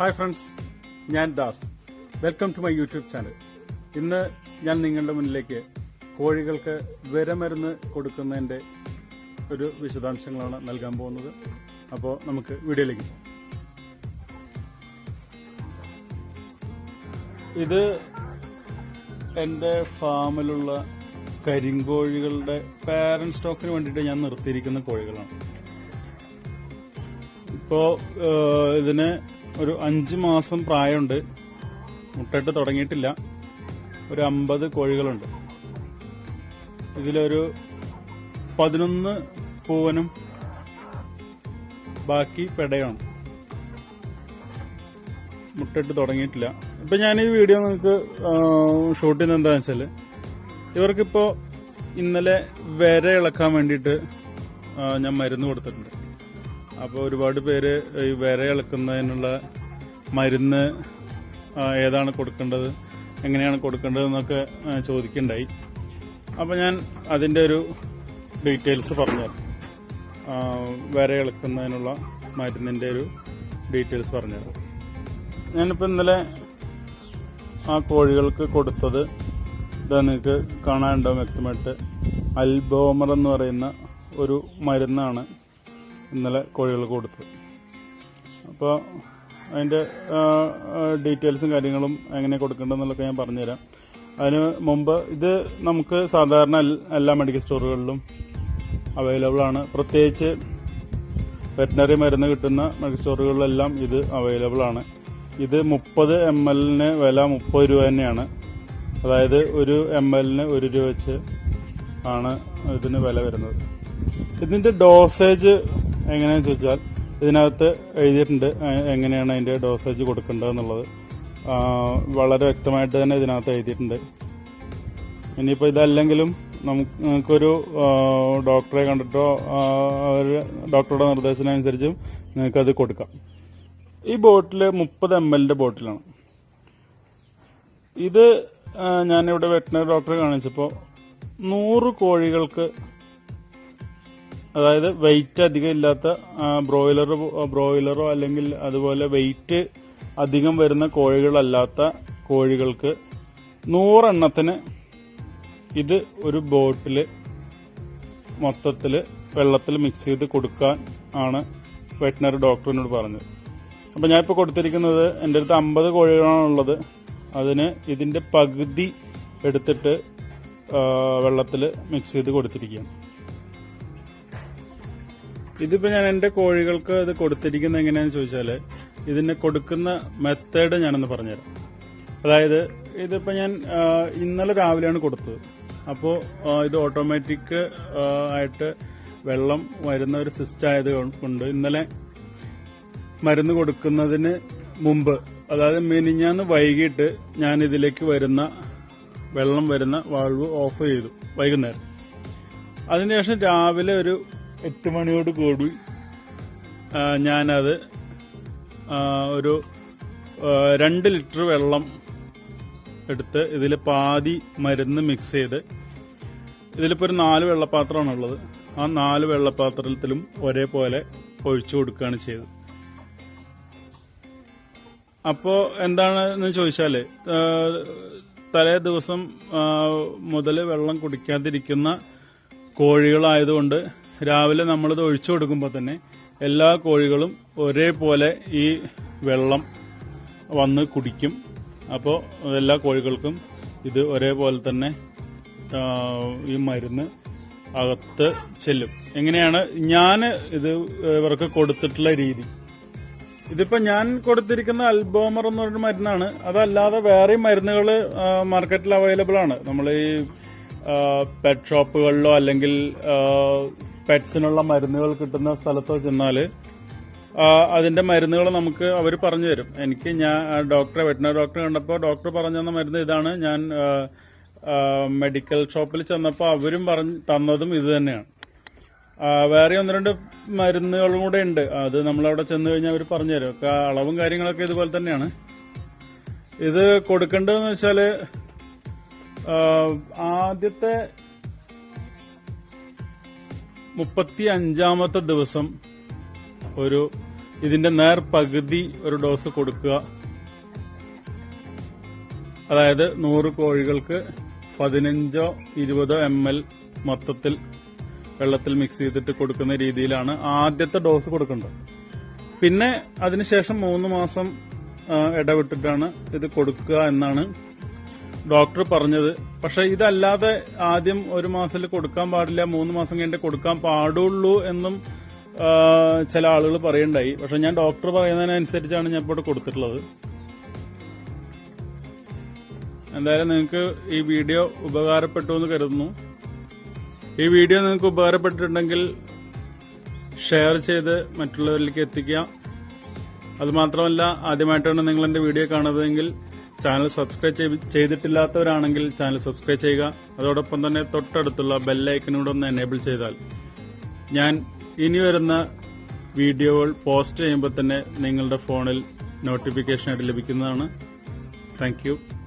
Hi friends ഞാൻ Das. Welcome to my YouTube channel. ഇന്ന് ഞാൻ നിങ്ങളുടെ മുന്നിലേക്ക് കോഴികൾക്ക് വിരമരുന്ന് കൊടുക്കുന്നതിന്റെ ഒരു വിശദാംശങ്ങളാണ് നൽകാൻ പോകുന്നത്. അപ്പോൾ നമുക്ക് വീഡിയോയിലേക്ക് ഇത് എന്റെ ഫാമിലുള്ള കരിങ്കോഴികളുടെ പാരന്റ് സ്റ്റോക്കിന് വേണ്ടിയിട്ട് ഞാൻ നിർത്തിയിരിക്കുന്ന കോഴികളാണ്. ഇപ്പോൾ ഇതിന് ഒരു അഞ്ച് മാസം പ്രായമുണ്ട്. മുട്ടയിട്ട് തുടങ്ങിയിട്ടില്ല. ഒരു അമ്പത് കോഴികളുണ്ട്. ഇതിലൊരു പതിനൊന്ന് പൂവനും ബാക്കി പെടയാണ്. മുട്ടയിട്ട് തുടങ്ങിയിട്ടില്ല. ഇപ്പൊ ഞാൻ ഈ വീഡിയോ നിങ്ങൾക്ക് ഷൂട്ട് ചെയ്യുന്നത് എന്താണെന്ന് വെച്ചാൽ ഇവർക്കിപ്പോ ഇന്നലെ വര ഇളക്കാൻ വേണ്ടിയിട്ട് ഞാൻ മരുന്ന് കൊടുത്തിട്ടുണ്ട്. അപ്പോൾ ഒരുപാട് പേര് ഈ വിര ഇളക്കുന്നതിനുള്ള മരുന്ന് ഏതാണ് കൊടുക്കേണ്ടത് എങ്ങനെയാണ് കൊടുക്കേണ്ടത് എന്നൊക്കെ ആ, ചോദിക്കണ്ടായി. അപ്പോൾ ഞാൻ അതിന്റെ ഒരു ഡീറ്റെയിൽസ് പറഞ്ഞുതരാം. ആ, വിര ഇളക്കുന്നതിനുള്ള മരുന്നിന്റെ ഒരു ഡീറ്റെയിൽസ് പറഞ്ഞുതരാം. ഞാനിപ്പോൾ ഇന്നലെ ആ കോഴികൾക്ക് കൊടുത്തത് ഇതാ നിങ്ങൾക്ക് കാണാനുണ്ടാവും വ്യക്തമായിട്ട്. അൽബോമർ എന്ന് പറയുന്ന ഒരു മരുന്നാണ്. ഇന്നലെ കോഴികൾക്ക് കൊടുത്തത് അപ്പോൾ അതിന്റെ ഡീറ്റെയിൽസും കാര്യങ്ങളും എങ്ങനെ കൊടുക്കേണ്ടതെന്നുള്ളതൊക്കെ ഞാൻ പറഞ്ഞുതരാം. അതിന് മുമ്പ് ഇത് നമുക്ക് സാധാരണ എല്ലാ മെഡിക്കൽ സ്റ്റോറുകളിലും അവൈലബിൾ ആണ്. പ്രത്യേകിച്ച് വെറ്റിനറി മരുന്ന് കിട്ടുന്ന മെഡിക്കൽ സ്റ്റോറുകളിലെല്ലാം ഇത് അവൈലബിൾ ആണ്. ഇത് മുപ്പത് എം എല്ലിന് വില മുപ്പത് രൂപ തന്നെയാണ്. അതായത് ഒരു എം എല്ലിന് ഒരു രൂപ വെച്ച് ആണ് ഇതിന് വില വരുന്നത്. ഇതിന്റെ ഡോസേജ് എങ്ങനെയാണെന്ന് ചോദിച്ചാൽ ഇതിനകത്ത് എഴുതിയിട്ടുണ്ട് എങ്ങനെയാണ് അതിന്റെ ഡോസേജ് കൊടുക്കേണ്ടതെന്നുള്ളത്. വളരെ വ്യക്തമായിട്ട് തന്നെ ഇതിനകത്ത് എഴുതിയിട്ടുണ്ട്. ഇനിയിപ്പോൾ ഇതല്ലെങ്കിലും നമുക്കൊരു ഡോക്ടറെ കണ്ടിട്ടോ ഒരു ഡോക്ടറുടെ നിർദ്ദേശത്തിനനുസരിച്ചും നിങ്ങൾക്കത് കൊടുക്കാം. ഈ ബോട്ടിൽ മുപ്പത് എം എല്ലിന്റെ ബോട്ടിലാണ്. ഇത് ഞാനിവിടെ വെറ്റിനറി ഡോക്ടറെ കാണിച്ചപ്പോൾ നൂറ് കോഴികൾക്ക് അതായത് വെയിറ്റ് അധികം ഇല്ലാത്ത ബ്രോയിലർ ബ്രോയിലറോ അല്ലെങ്കിൽ അതുപോലെ വെയിറ്റ് അധികം വരുന്ന കോഴികളല്ലാത്ത കോഴികൾക്ക് നൂറെണ്ണത്തിന് ഇത് ഒരു ബോട്ടിൽ മൊത്തത്തിൽ വെള്ളത്തിൽ മിക്സ് ചെയ്ത് കൊടുക്കാൻ ആണ് വെറ്റിനറി ഡോക്ടറിനോട് പറഞ്ഞത്. അപ്പം ഞാനിപ്പോൾ കൊടുത്തിരിക്കുന്നത് എന്റെ അടുത്ത് അമ്പത് കോഴികളാണുള്ളത് അതിന് ഇതിന്റെ പകുതി എടുത്തിട്ട് വെള്ളത്തിൽ മിക്സ് ചെയ്ത് കൊടുത്തിരിക്കുകയാണ്. ഇതിപ്പോ ഞാൻ എന്റെ കോഴികൾക്ക് ഇത് കൊടുത്തിരിക്കുന്നത് എങ്ങനെയാന്ന് ചോദിച്ചാൽ ഇതിന് കൊടുക്കുന്ന മെത്തേഡ് ഞാനൊന്ന് പറഞ്ഞുതരാം. അതായത് ഇതിപ്പോ ഞാൻ ഇന്നലെ രാവിലെയാണ് കൊടുത്തത്. അപ്പോ ഇത് ഓട്ടോമാറ്റിക് ആയിട്ട് വെള്ളം വരുന്ന ഒരു സിസ്റ്റം ആയത് കൊണ്ട് ഇന്നലെ മരുന്ന് കൊടുക്കുന്നതിന് മുമ്പ് അതായത് മിനിഞ്ഞാന്ന് വൈകിട്ട് ഞാൻ ഇതിലേക്ക് വരുന്ന വെള്ളം വരുന്ന വാൾവ് ഓഫ് ചെയ്തു വൈകുന്നേരം. അതിനുശേഷം രാവിലെ ഒരു എട്ട് മണിയോട് കൂടി ഞാനത് ഒരു രണ്ട് ലിറ്റർ വെള്ളം എടുത്ത് ഇതിൽ പാതി മരുന്ന് മിക്സ് ചെയ്ത് ഇതിലിപ്പോൾ ഒരു നാല് വെള്ളപ്പാത്രമാണുള്ളത് ആ നാല് വെള്ളപ്പാത്രത്തിലും ഒരേപോലെ ഒഴിച്ചു കൊടുക്കുകയാണ് ചെയ്തത്. അപ്പോൾ എന്താണെന്ന് ചോദിച്ചാൽ തലേ ദിവസം മുതൽ വെള്ളം കുടിക്കാതിരിക്കുന്ന കോഴികളായതുകൊണ്ട് രാവിലെ നമ്മളിത് ഒഴിച്ചു കൊടുക്കുമ്പോൾ തന്നെ എല്ലാ കോഴികളും ഒരേപോലെ ഈ വെള്ളം വന്ന് കുടിക്കും. അപ്പോൾ എല്ലാ കോഴികൾക്കും ഇത് ഒരേപോലെ തന്നെ ഈ മരുന്ന് അകത്ത് ചെല്ലും. എങ്ങനെയാണ് ഞാൻ ഇത് ഇവർക്ക് കൊടുത്തിട്ടുള്ള രീതി? ഇതിപ്പോ ഞാൻ കൊടുത്തിരിക്കുന്ന അൽബോമർ എന്ന് പറഞ്ഞ മരുന്നാണ്. അതല്ലാതെ വേറെയും മരുന്നുകൾ മാർക്കറ്റിൽ അവൈലബിൾ ആണ്. നമ്മൾ ഈ പെറ്റ് ഷോപ്പുകളിലോ അല്ലെങ്കിൽ പെറ്റ്സിനുള്ള മരുന്നുകൾ കിട്ടുന്ന സ്ഥലത്തോ ചെന്നാൽ അതിന്റെ മരുന്നുകൾ നമുക്ക് അവർ പറഞ്ഞു തരും എനിക്ക് ഞാൻ ഡോക്ടറെ വെറ്റിനറി ഡോക്ടറെ കണ്ടപ്പോൾ ഡോക്ടർ പറഞ്ഞു തന്ന മരുന്ന് ഇതാണ്. ഞാൻ മെഡിക്കൽ ഷോപ്പിൽ ചെന്നപ്പോൾ അവരും പറഞ്ഞ് തന്നതും ഇത് തന്നെയാണ്. വേറെ ഒന്ന് രണ്ട് മരുന്നുകളും കൂടെ ഉണ്ട്. അത് നമ്മളവിടെ ചെന്ന് കഴിഞ്ഞാൽ അവർ പറഞ്ഞുതരും. ഒക്കെ അളവും കാര്യങ്ങളൊക്കെ ഇതുപോലെ തന്നെയാണ്. ഇത് കൊടുക്കേണ്ടതെന്ന് വെച്ചാൽ ആദ്യത്തെ മുപ്പത്തി അഞ്ചാമത്തെ ദിവസം ഒരു ഇതിന്റെ നേർ പകുതി ഒരു ഡോസ് കൊടുക്കുക. അതായത് നൂറ് കോഴികൾക്ക് പതിനഞ്ചോ ഇരുപതോ എം എൽ മൊത്തത്തിൽ വെള്ളത്തിൽ മിക്സ് ചെയ്തിട്ട് കൊടുക്കുന്ന രീതിയിലാണ് ആദ്യത്തെ ഡോസ് കൊടുക്കേണ്ടത്. പിന്നെ അതിനുശേഷം മൂന്ന് മാസം ഇടവിട്ടിട്ടാണ് ഇത് കൊടുക്കുക എന്നാണ് ഡോക്ടർ പറഞ്ഞത്. പക്ഷെ ഇതല്ലാതെ ആദ്യം ഒരു മാസത്തിൽ കൊടുക്കാൻ പാടില്ല മൂന്ന് മാസം കഴിഞ്ഞിട്ട് കൊടുക്കാൻ പാടുള്ളൂ എന്നും ചില ആളുകൾ പറയണ്ടായി. പക്ഷെ ഞാൻ ഡോക്ടർ പറയുന്നതിനനുസരിച്ചാണ് ഞാൻ ഇപ്പോൾ കൊടുത്തിട്ടുള്ളത്. എന്തായാലും നിങ്ങൾക്ക് ഈ വീഡിയോ ഉപകാരപ്പെട്ടു എന്ന് കരുതുന്നു. ഈ വീഡിയോ നിങ്ങൾക്ക് ഉപകാരപ്പെട്ടിട്ടുണ്ടെങ്കിൽ ഷെയർ ചെയ്ത് മറ്റുള്ളവരിലേക്ക് എത്തിക്കുക. അതുമാത്രമല്ല ആദ്യമായിട്ടാണ് നിങ്ങൾ എന്റെ വീഡിയോ കാണുന്നതെങ്കിൽ ചാനൽ സബ്സ്ക്രൈബ് ചെയ്തിട്ടില്ലാത്തവരാണെങ്കിൽ ചാനൽ സബ്സ്ക്രൈബ് ചെയ്യുക. അതോടൊപ്പം തന്നെ തൊട്ടടുത്തുള്ള ബെല്ലൈക്കനൂടെ ഒന്ന് എനേബിൾ ചെയ്താൽ ഞാൻ ഇനി വരുന്ന വീഡിയോകൾ പോസ്റ്റ് ചെയ്യുമ്പോൾ തന്നെ നിങ്ങളുടെ ഫോണിൽ നോട്ടിഫിക്കേഷൻ ആയിട്ട് ലഭിക്കുന്നതാണ്. താങ്ക്